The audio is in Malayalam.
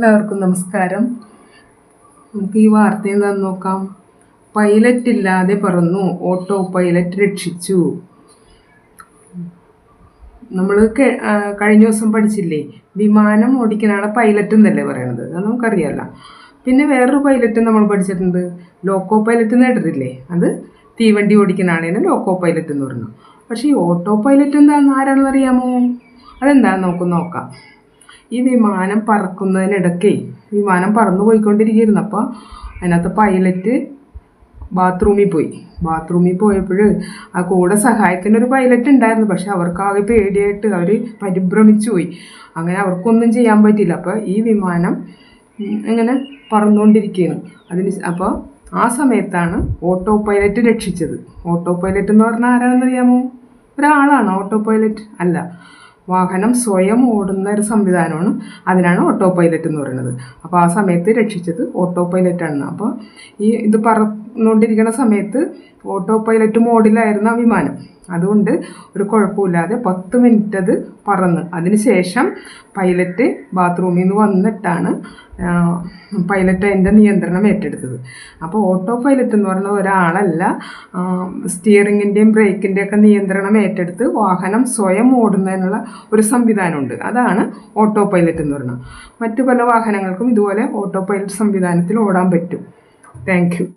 എല്ലാവർക്കും നമസ്കാരം. നമുക്ക് ഈ വാർത്ത എന്താന്ന് നോക്കാം. പൈലറ്റ് ഇല്ലാതെ പറന്നു. ഓട്ടോ പൈലറ്റ് രക്ഷിച്ചു നമ്മൾ കഴിഞ്ഞ ദിവസം പഠിച്ചില്ലേ? വിമാനം ഓടിക്കുന്നതാണ് പൈലറ്റ് എന്നല്ലേ പറയണത്. അത് നമുക്കറിയാമല്ലോ പിന്നെ വേറൊരു പൈലറ്റ് നമ്മൾ പഠിച്ചിട്ടുണ്ട്. ലോക്കോ പൈലറ്റ് എന്ന് അത് തീവണ്ടി ഓടിക്കുന്നതാണ് ലോക്കോ പൈലറ്റ് എന്ന് പറഞ്ഞു. പക്ഷേ ഈ ഓട്ടോ പൈലറ്റ് എന്താണെന്ന് ആരാണെന്ന് അറിയാമോ അതെന്താണെന്ന് നമുക്ക് നോക്കാം. ഈ വിമാനം പറക്കുന്നതിനിടയ്ക്കേ വിമാനം പറന്നു പോയിക്കൊണ്ടിരിക്കുകയായിരുന്നു അപ്പോൾ അതിനകത്ത് പൈലറ്റ് ബാത്റൂമിൽ പോയി. ബാത്റൂമിൽ പോയപ്പോൾ ആ കൂടെ സഹായത്തിന് ഒരു പൈലറ്റ് ഉണ്ടായിരുന്നു. പക്ഷെ അവർക്കാകെ പേടിയായിട്ട് അവർ പരിഭ്രമിച്ചു പോയി അങ്ങനെ അവർക്കൊന്നും ചെയ്യാൻ പറ്റില്ല അപ്പോൾ ഈ വിമാനം ഇങ്ങനെ പറന്നുകൊണ്ടിരിക്കുകയാണ്. അതിന് അപ്പോൾ ആ സമയത്താണ് ഓട്ടോ പൈലറ്റ് രക്ഷിച്ചത്. ഓട്ടോ പൈലറ്റ് എന്ന് പറഞ്ഞാൽ ആരാണെന്ന് അറിയാമോ ഒരാളാണ് ഓട്ടോ പൈലറ്റ് അല്ല. വാഹനം സ്വയം ഓടുന്ന ഒരു സംവിധാനമാണ് അതിനാണ് ഓട്ടോ പൈലറ്റ് എന്ന് പറയുന്നത്. അപ്പോൾ ആ സമയത്ത് രക്ഷിച്ചത് ഓട്ടോ പൈലറ്റാണ് അപ്പോൾ ഈ ഇത് പറന്നുകൊണ്ടിരിക്കുന്ന സമയത്ത് ഓട്ടോ പൈലറ്റ് മോഡിലായിരുന്നു ആ വിമാനം. അതുകൊണ്ട് ഒരു കുഴപ്പമില്ലാതെ പത്ത് മിനിറ്റ് അത് പറന്ന്. അതിനുശേഷം പൈലറ്റ് ബാത്റൂമിൽ നിന്ന് വന്നിട്ടാണ് പൈലറ്റ് അതിന്റെ നിയന്ത്രണം ഏറ്റെടുത്തത്. അപ്പോൾ ഓട്ടോ പൈലറ്റ് എന്ന് പറയുന്നത് ഒരാളല്ല സ്റ്റിയറിങ്ങിന്റെയും ബ്രേക്കിന്റെയൊക്കെ നിയന്ത്രണം ഏറ്റെടുത്ത് വാഹനം സ്വയം ഓടുന്നതിനുള്ള ഒരു സംവിധാനമുണ്ട്. അതാണ് ഓട്ടോ പൈലറ്റ് എന്ന് പറയുന്നത്. മറ്റു പല വാഹനങ്ങൾക്കും ഇതുപോലെ ഓട്ടോ പൈലറ്റ് സംവിധാനത്തിൽ ഓടാൻ പറ്റും. താങ്ക്